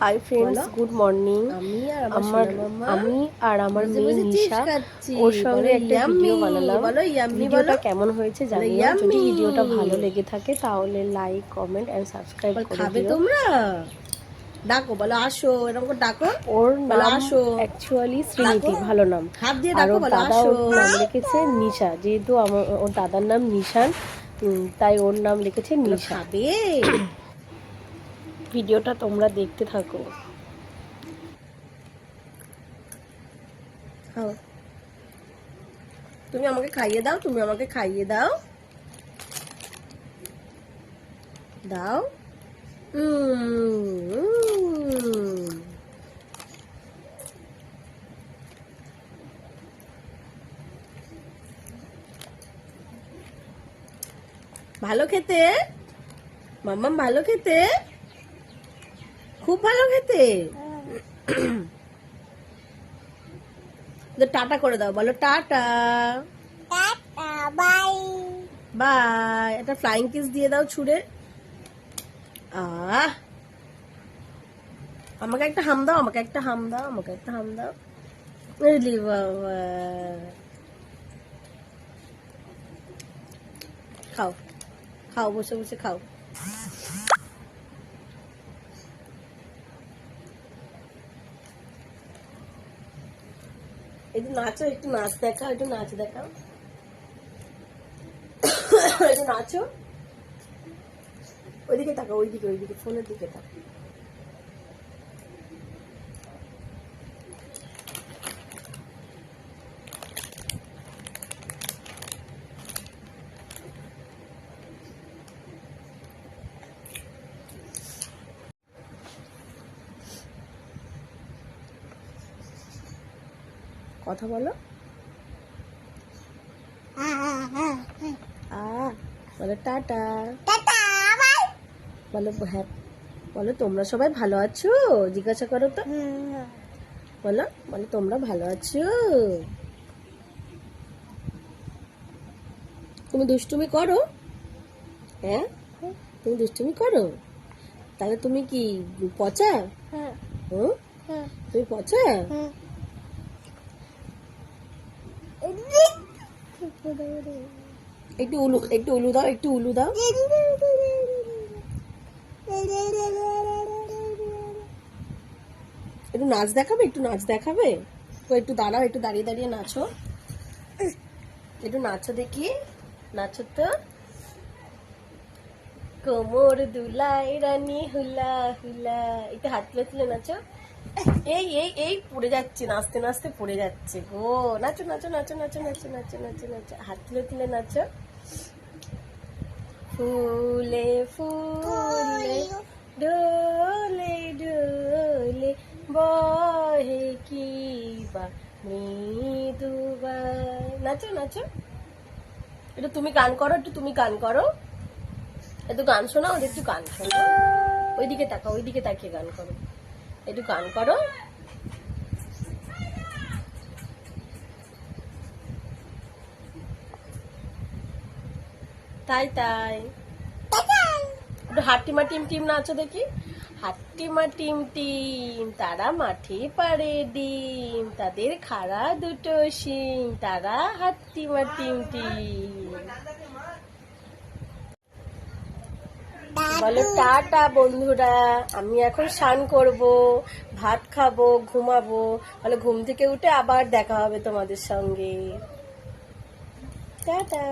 Hi friends good morning আমি আর আমার আমি আর আমার মেয়ে নিশা ওর সঙ্গে একটা ভিডিও বানালাম। ভিডিওটা। কেমন হয়েছে জানি না। যদি ভিডিওটা ভালো লেগে থাকে তাহলে লাইক কমেন্ট এন্ড সাবস্ক্রাইব করে দিও। তোমরা? ডাকো বলো আসো এরকম করে ডাকো। ওর বলো, নাম আসো। অ্যাকচুয়ালি শ্রীনিধি ভালো নাম। হাত দিয়ে ডাকো বলো দাদা ওর নাম লিখেছে নিশা। যেহেতু আমার ওর দাদার নাম নিশান তাই ওর নাম লিখেছে নিশা। খাবে? ভিডিওটা তোমরা দেখতে থাকো। তুমি আমাকে খাইয়ে দাও, তুমি আমাকে খাইয়ে দাও। দাও। ভালো খেতে? মাম্মাম, ভালো খেতে? খুব ভালো খেতে। তো টাটা করে দাও বলো টাটা। বাই। বাই। একটা ফ্লাইং কিস দিয়ে দাও ছুড়ে। আহ। আমাকে একটা হাম দাও আমাকে একটা হাম দাও আমাকে একটা হাম দাও। খাও খাও বসে বসে খাও। একটু নাচো, একটু নাচ দেখাও, একটু নাচ দেখাও। একটু নাচো। ওইদিকে তাকাও, ওইদিকে ওইদিকে, ফোনের দিকে তাকাও। কথা বলো। আ বলো টাটা। বলো হ্যাঁ বলো তোমরা সবাই ভালো আছো? জিজ্ঞাসা করো তো। বলো বলো তোমরা ভালো আছো? তুমি দুষ্টুমি করো? হ্যাঁ? তুমি দুষ্টুমি করো? তাহলে তুমি কি পচা? হুম? তুমি পচা? একটু উলু একটু উলু দাও, একটু উলু দাও। একটু নাচ দেখাবে, একটু নাচ দেখাবে? তো একটু দাঁড়াও, একটু দাঁড়িয়ে দাঁড়িয়ে নাচো। একটু নাচো দেখি নাচো তো কোমর দুলাই, রানী হুলা হুলা। এটা হাত তুলে নাচো। এই এই এই পড়ে যাচ্ছে, নাচতে নাচতে পড়ে যাচ্ছে গো। নাচো নাচো নাচো নাচো নাচো নাচো নাচো নাচো। হাত তুলে তুলে নাচো। ফুলে ফুলে, ডোলে ডোলে, বহে কি বা মৃদুবা নাচো নাচো। একটু তুমি গান করো, একটু তুমি গান করো। একটু গান শোনাও একটু গান শোনাও। ওইদিকে তাকাও, ওইদিকে তাকিয়ে গান করো। একটু গান করো। তাই তাই। হাট্টিমা টিম টিম নাচো দেখি। হাট্টিমা টিম টিম, তারা মাঠে পারে ডিম, তাদের খাড়া দুটো শিং তারা হাট্টিমা টিম টিম। বলো, টাটা বন্ধুরা, আমি এখন স্নান করব, ভাত খাব, ঘুমাবো। বলে, ঘুম থেকে উঠে আবার দেখা হবে তোমাদের সঙ্গে। টাটা।